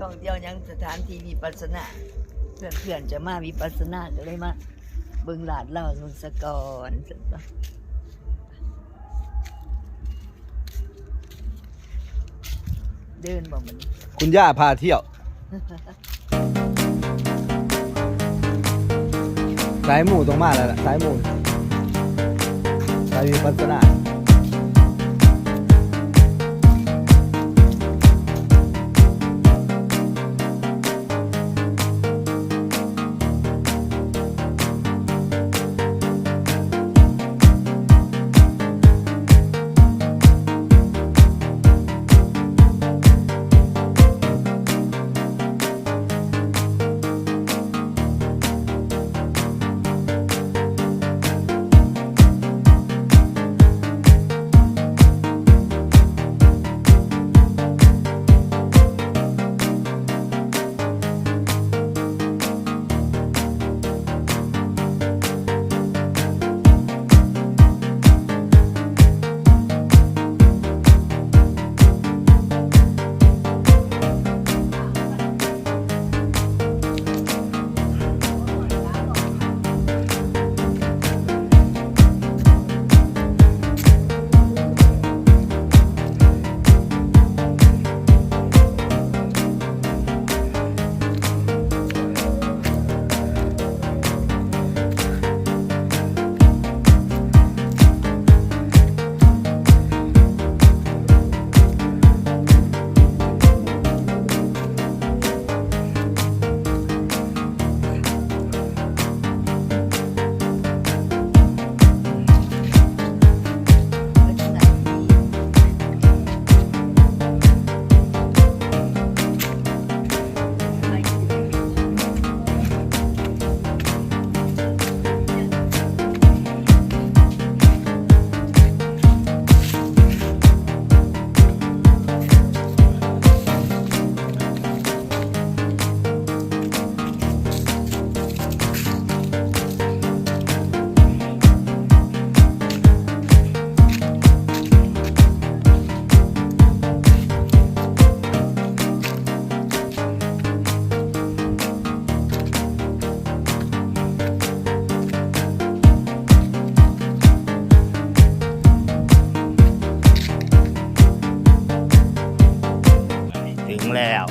ท่องเที่ยวยังสถานที่วิปัสสนาเพื่อนเพื่อนๆจะมาวิปัสสนาก็เลยมาเบิ่งหลาดเล่าสมุนสกอนสุดปะเดินบอกมันคุณย่าพาเที่ยว สายหมู่ตรงมาแล้วล่ะสายหมู่สายวิปัสสนา ถึงแล้ว